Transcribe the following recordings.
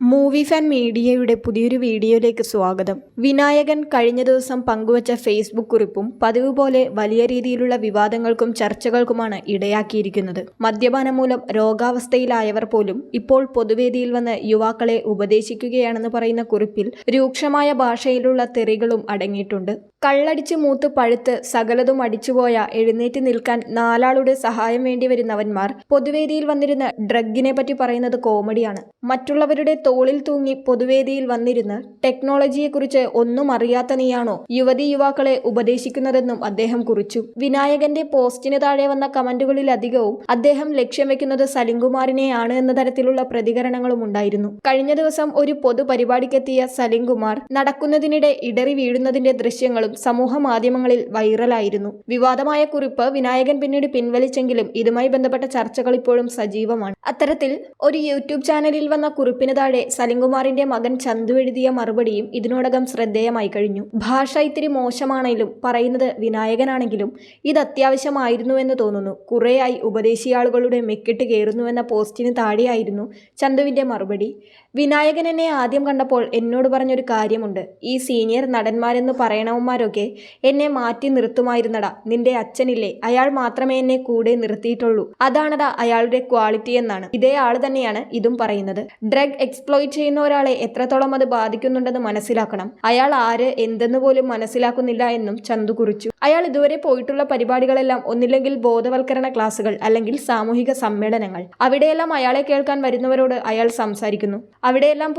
Movie fan മീഡിയയുടെ പുതിയൊരു വീഡിയോയിലേക്ക് സ്വാഗതം. വിനായകൻ കഴിഞ്ഞ ദിവസം പങ്കുവച്ച ഫേസ്ബുക്ക് കുറിപ്പും പതിവ് പോലെ വലിയ രീതിയിലുള്ള വിവാദങ്ങൾക്കും ചർച്ചകൾക്കുമാണ് ഇടയാക്കിയിരിക്കുന്നത്. മദ്യപാനം മൂലം രോഗാവസ്ഥയിലായവർ പോലും ഇപ്പോൾ പൊതുവേദിയിൽ വന്ന് യുവാക്കളെ ഉപദേശിക്കുകയാണെന്ന് പറയുന്ന കുറിപ്പിൽ രൂക്ഷമായ ഭാഷയിലുള്ള തെറികളും അടങ്ങിയിട്ടുണ്ട്. കള്ളടിച്ച് മൂത്ത് പഴുത്ത് സകലതും അടിച്ചുപോയ എഴുന്നേറ്റ് നിൽക്കാൻ നാലാളുടെ സഹായം വേണ്ടി വരുന്നവന്മാർ പൊതുവേദിയിൽ വന്നിരുന്ന ഡ്രഗിനെ പറ്റി പറയുന്നത് കോമഡിയാണ്. മറ്റുള്ളവരുടെ തോളിൽ തൂങ്ങി പൊതുവേദിയിൽ വന്നിരുന്ന് ടെക്നോളജിയെക്കുറിച്ച് ഒന്നും അറിയാത്ത നീയാണോ യുവതി യുവാക്കളെ ഉപദേശിക്കുന്നതെന്നും അദ്ദേഹം കുറിച്ചു. വിനായകന്റെ പോസ്റ്റിന് താഴെ വന്ന കമന്റുകളിലധികവും അദ്ദേഹം ലക്ഷ്യം വെക്കുന്നത് സലിംകുമാറിനെയാണ് എന്ന തരത്തിലുള്ള പ്രതികരണങ്ങളും ഉണ്ടായിരുന്നു. കഴിഞ്ഞ ദിവസം ഒരു പൊതുപരിപാടിക്കെത്തിയ സലിംകുമാർ നടക്കുന്നതിനിടെ ഇടറി വീഴുന്നതിന്റെ ദൃശ്യങ്ങളും സമൂഹ മാധ്യമങ്ങളിൽ വൈറലായിരുന്നു. വിവാദമായ കുറിപ്പ് വിനായകൻ പിന്നീട് പിൻവലിച്ചെങ്കിലും ഇതുമായി ബന്ധപ്പെട്ട ചർച്ചകൾ ഇപ്പോഴും സജീവമാണ്. അത്തരത്തിൽ ഒരു യൂട്യൂബ് ചാനലിൽ വന്ന കുറിപ്പിന് താഴെ സലിംകുമാറിന്റെ മകൻ ചന്തു എഴുതിയ മറുപടിയും ഇതിനോടകം ശ്രദ്ധേയമായി കഴിഞ്ഞു. ഭാഷ ഇത്തിരി മോശമാണെങ്കിലും പറയുന്നത് വിനായകനാണെങ്കിലും ഇത് അത്യാവശ്യമായിരുന്നുവെന്ന് തോന്നുന്നു. കുറേയായി ഉപദേശിയാളുകളുടെ മെക്കിട്ട് കയറുന്നുവെന്ന പോസ്റ്റിന് താഴെയായിരുന്നു ചന്തുവിന്റെ മറുപടി. വിനായകൻ എന്നെ ആദ്യം കണ്ടപ്പോൾ എന്നോട് പറഞ്ഞൊരു കാര്യമുണ്ട്. ഈ സീനിയർ നടന്മാരെന്ന് പറയണവന്മാരൊക്കെ എന്നെ മാറ്റി നിർത്തുമായിരുന്നടാ. നിന്റെ അച്ഛനില്ലേ? അയാൾ മാത്രമേ എന്നെ കൂടെ നിർത്തിയിട്ടുള്ളൂ. അതാണടാ അയാളുടെ ക്വാളിറ്റി എന്നാണ്. ഇതേ ആൾ തന്നെയാണ് ഇതും പറയുന്നത്. ഡ്രഗ് എക്സ്പ്ലോയിറ്റ് ചെയ്യുന്ന ഒരാളെ എത്രത്തോളം അത് ബാധിക്കുന്നുണ്ടെന്ന് മനസ്സിലാക്കണം. അയാൾ ആര് എന്തെന്ന് പോലും മനസ്സിലാക്കുന്നില്ല എന്നും ചന്തു കുറിച്ചു. അയാൾ ഇതുവരെ പോയിട്ടുള്ള പരിപാടികളെല്ലാം ഒന്നില്ലെങ്കിൽ ബോധവൽക്കരണ ക്ലാസുകൾ അല്ലെങ്കിൽ സാമൂഹിക സമ്മേളനങ്ങൾ. അവിടെയെല്ലാം അയാളെ കേൾക്കാൻ വരുന്നവരോട് അയാൾ സംസാരിക്കുന്നു. അവിടെയെല്ലാം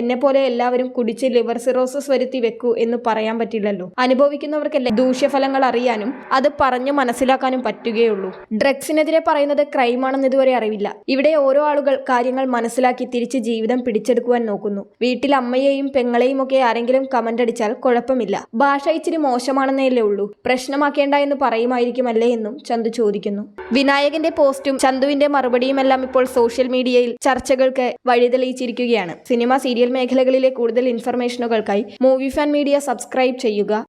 എന്നെ പോലെ എല്ലാവരും കുടിച്ച് ലിവർ സിറോസിസ് വരുത്തി വെക്കൂ എന്ന് പറയാൻ പറ്റില്ലല്ലോ. അനുഭവിക്കുന്നവർക്കല്ലേ ദൂഷ്യഫലങ്ങൾ അറിയാനും അത് പറഞ്ഞു മനസ്സിലാക്കാനും പറ്റുകയുള്ളൂ. ഡ്രഗ്സിനെതിരെ പറയുന്നത് ക്രൈമാണെന്ന് ഇതുവരെ അറിവില്ല. ഇവിടെ ഓരോ ആളുകൾ കാര്യങ്ങൾ മനസ്സിലാക്കി തിരിച്ച് ജീവിതം പിടിച്ചെടുക്കുവാൻ നോക്കുന്നു. വീട്ടിൽ അമ്മയെയും പെങ്ങളെയും ഒക്കെ ആരെങ്കിലും കമന്റ് അടിച്ചാൽ കുഴപ്പമില്ല. ഭാഷ ഇച്ചിരി മോശമാണെന്നേ ഉള്ളൂ. പ്രശ്നമാക്കേണ്ട എന്ന് പറയുമായിരിക്കുമല്ലേ എന്നും ചന്തു ചോദിക്കുന്നു. വിനായകന്റെ പോസ്റ്റും ചന്തുവിന്റെ മറുപടിയുമെല്ലാം ഇപ്പോൾ സോഷ്യൽ മീഡിയയിൽ ചർച്ചകൾക്ക് വഴിതെളിയിച്ചിരിക്കുകയാണ്. സിനിമ സീരിയൽ മേഖലകളിലെ കൂടുതൽ ഇൻഫർമേഷനുകൾക്കായി മൂവി ഫാൻ മീഡിയ സബ്സ്ക്രൈബ് ചെയ്യുക.